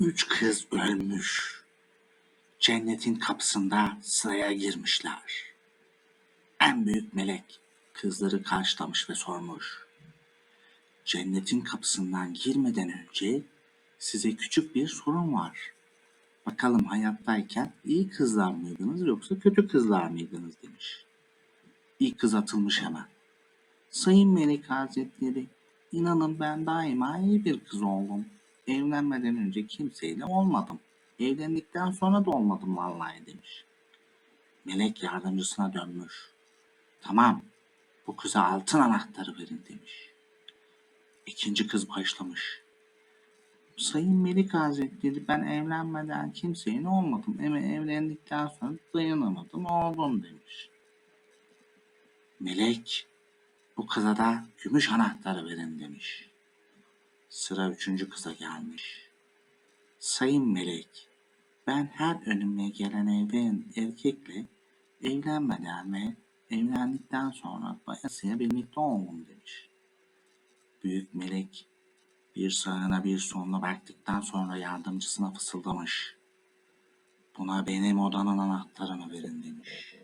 Üç kız ölmüş. Cennetin kapısında sıraya girmişler. En büyük melek kızları karşılamış ve sormuş. Cennetin kapısından girmeden önce size küçük bir sorun var. Bakalım hayattayken iyi kızlar mıydınız yoksa kötü kızlar mıydınız demiş. İlk kız atılmış hemen. Sayın Melek Hazretleri, inanın ben daima iyi bir kız oldum. Evlenmeden önce kimseyle olmadım. Evlendikten sonra da olmadım vallahi demiş. Melek yardımcısına dönmüş. Tamam, bu kıza altın anahtarı verin demiş. İkinci kız başlamış. Sayın Melik Hazretleri ben evlenmeden kimseyle olmadım ama evlendikten sonra dayanamadım oldum demiş. Melek bu kıza da gümüş anahtarı verin demiş. Sıra üçüncü kıza gelmiş. Sayın Melek, ben her önüme gelen evlen erkekle evlenmeden ve evlendikten sonra bayasıya birlikte oldum demiş. Büyük melek bir sağına bir soluna baktıktan sonra yardımcısına fısıldamış. Buna benim odanın anahtarını verin demiş.